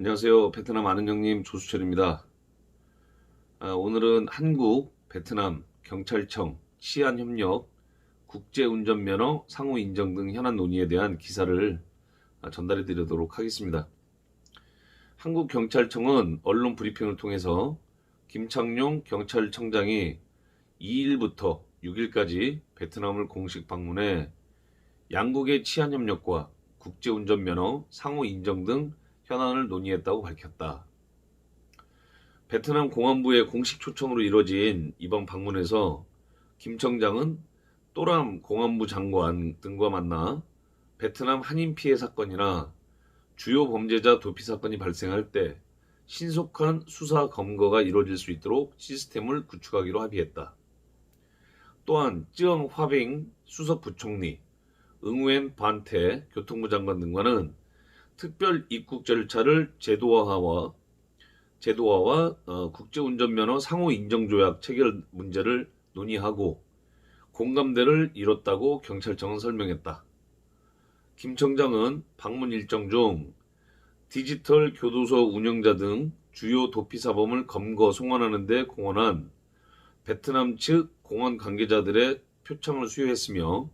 안녕하세요. 베트남 아는 형님 조수철입니다. 아, 오늘은 한국, 베트남, 경찰청, 치안협력, 국제운전면허 상호 인정 등 현안 논의에 대한 기사를 아, 전달해 드리도록 하겠습니다. 한국경찰청은 언론 브리핑을 통해서 김창룡 경찰청장이 2일부터 6일까지 베트남을 공식 방문해 양국의 치안협력과 국제운전면허 상호 인정 등 현안을 논의했다고 밝혔다. 베트남 공안부의 공식 초청으로 이뤄진 이번 방문에서 김 청장은 또람 공안부 장관 등과 만나 베트남 한인 피해 사건이나 주요 범죄자 도피 사건이 발생할 때 신속한 수사 검거가 이루어질 수 있도록 시스템을 구축하기로 합의했다. 또한 쯔엉 화빙 수석 부총리, 응웬 반태 교통부 장관 등과는 특별 입국 절차를 제도화와 제도화와 어, 국제운전면허 상호 인정 조약 체결 문제를 논의하고 공감대를 이뤘다고 경찰청은 설명했다. 김 청장은 방문 일정 중 디지털 교도소 운영자 등 주요 도피 사범을 검거 송환하는 데 공헌한 베트남 측 공안 관계자들의 표창을 수여했으며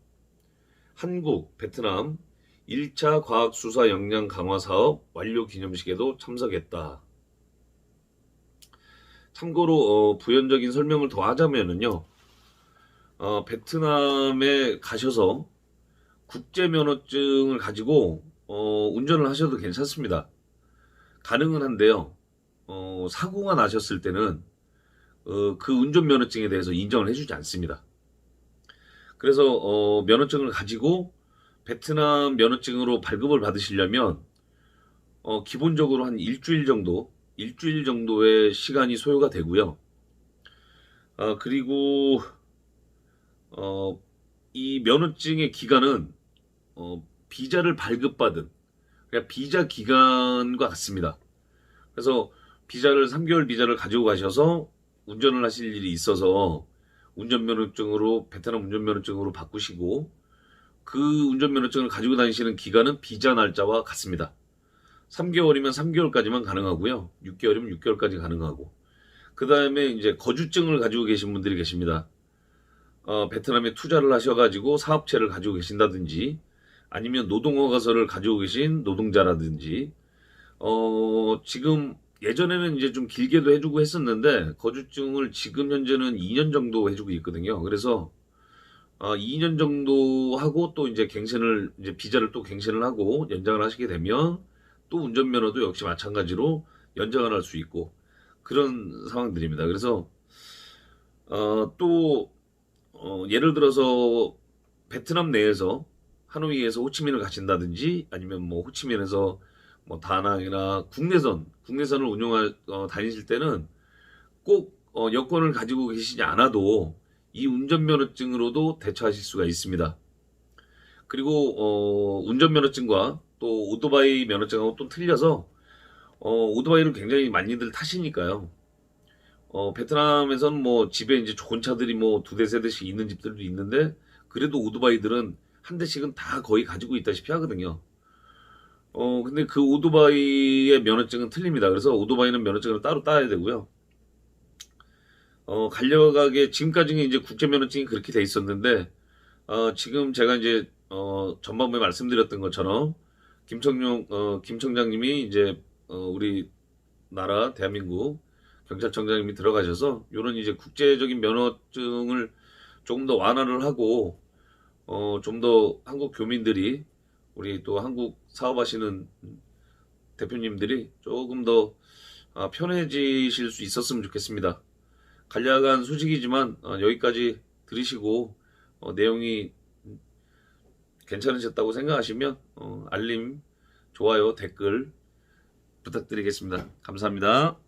한국, 베트남 1차 과학수사 역량 강화 사업 완료 기념식에도 참석했다. 참고로 어, 부연적인 설명을 더 하자면은요, 어, 베트남에 가셔서 국제 면허증을 가지고 어, 운전을 하셔도 괜찮습니다. 가능은 한데요, 어, 사고가 나셨을 때는 어, 그 운전 면허증에 대해서 인정을 해주지 않습니다. 그래서 어, 면허증을 가지고 베트남 면허증으로 발급을 받으시려면 어, 기본적으로 한 일주일 정도, 일주일 정도의 시간이 소요가 되고요. 아, 그리고 어, 이 면허증의 기간은 어, 비자를 발급받은 그냥 비자 기간과 같습니다. 그래서 비자를 3개월 비자를 가지고 가셔서 운전을 하실 일이 있어서 운전면허증으로 베트남 운전면허증으로 바꾸시고 그 운전면허증을 가지고 다니시는 기간은 비자 날짜와 같습니다. 3개월이면 3개월까지만 가능하고요. 6개월이면 6개월까지 가능하고. 그 다음에 이제 거주증을 가지고 계신 분들이 계십니다. 어, 베트남에 투자를 하셔가지고 사업체를 가지고 계신다든지 아니면 노동허가서를 가지고 계신 노동자라든지 어, 지금 예전에는 이제 좀 길게도 해주고 했었는데 거주증을 지금 현재는 2년 정도 해주고 있거든요. 그래서 어, 2년 정도 하고 또 이제 갱신을 이제 비자를 또 갱신을 하고 연장을 하시게 되면 또 운전면허도 역시 마찬가지로 연장을 할 수 있고 그런 상황들입니다. 그래서 어, 또 어, 예를 들어서 베트남 내에서 하노이에서 호치민을 가신다든지 아니면 뭐 호치민에서 뭐 다낭이나 국내선 국내선을 운영할 어, 다니실 때는 꼭 어, 여권을 가지고 계시지 않아도 이 운전면허증으로도 대처하실 수가 있습니다. 그리고 어, 운전면허증과 또 오토바이 면허증하고 또 틀려서 어, 오토바이를 굉장히 많이들 타시니까요. 어, 베트남에서는 뭐 집에 이제 좋은 차들이 뭐 두 대 세 대씩 있는 집들도 있는데 그래도 오토바이들은 한 대씩은 다 거의 가지고 있다시피 하거든요. 어, 근데 그 오토바이의 면허증은 틀립니다. 그래서 오토바이는 면허증을 따로 따야 되고요. 어, 간략하게 지금까지는 이제 국제 면허증이 그렇게 돼 있었는데 어, 지금 제가 이제 어, 전반부에 말씀드렸던 것처럼 김청룡 어, 김 청장님이 이제 어, 우리 나라 대한민국 경찰청장님이 들어가셔서 이런 이제 국제적인 면허증을 조금 더 완화를 하고 어, 좀 더 한국 교민들이 우리 또 한국 사업하시는 대표님들이 조금 더 아, 편해지실 수 있었으면 좋겠습니다. 간략한 소식이지만 어, 여기까지 들으시고 어, 내용이 괜찮으셨다고 생각하시면 어, 알림, 좋아요, 댓글 부탁드리겠습니다. 감사합니다.